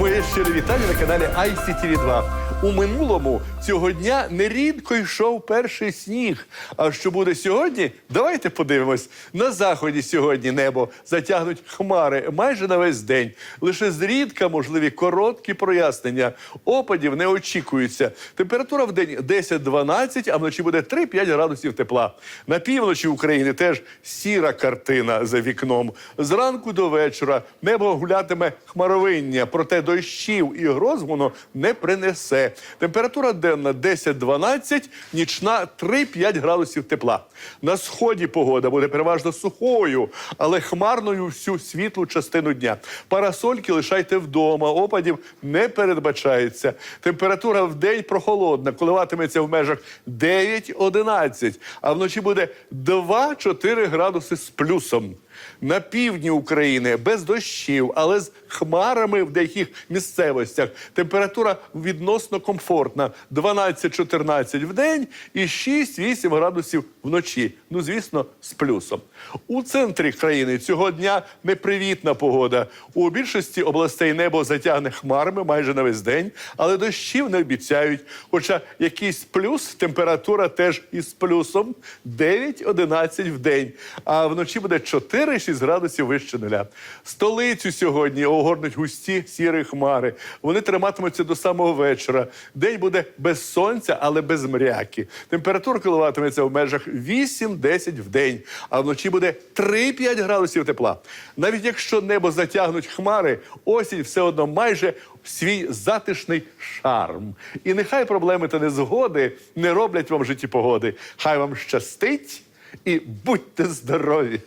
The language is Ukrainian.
Моє щире вітання на каналі ICTV 2 У минулому цього дня нерідко йшов перший сніг. А що буде сьогодні? Давайте подивимось. На заході сьогодні небо затягнуть хмари майже на весь день. Лише зрідка можливі короткі прояснення. Опадів не очікується. Температура в день 10-12, а вночі буде 3-5 градусів тепла. На півночі України теж сіра картина за вікном. Зранку до вечора небо гулятиме хмаровиння, проте дощів і гроз воно не принесе. Температура денна 10-12, нічна 3-5 градусів тепла. На сході погода буде переважно сухою, але хмарною всю світлу частину дня. Парасольки лишайте вдома, опадів не передбачається. Температура в день прохолодна, коливатиметься в межах 9-11, а вночі буде 2-4 градуси з плюсом. На півдні України без дощів, але з хмарами в деяких місцевостях. Температура відносно комфортна: 12-14 в день і 6-8 градусів вночі. Ну, звісно, з плюсом. У центрі країни цього дня непривітна погода. У більшості областей небо затягне хмарами майже на весь день, але дощів не обіцяють. Хоча якийсь плюс, температура теж із плюсом 9-11 в день, а вночі буде 4-6 градусів вище нуля. Столицю сьогодні огорнуть густі сірі хмари. Вони триматимуться до самого вечора. День буде без сонця, але без мряки. Температура коливатиметься в межах 8-10 в день, а вночі буде 3-5 градусів тепла. Навіть якщо небо затягнуть хмари, осінь все одно майже свій затишний шарм. І нехай проблеми та незгоди не роблять вам житті погоди. Хай вам щастить і будьте здорові!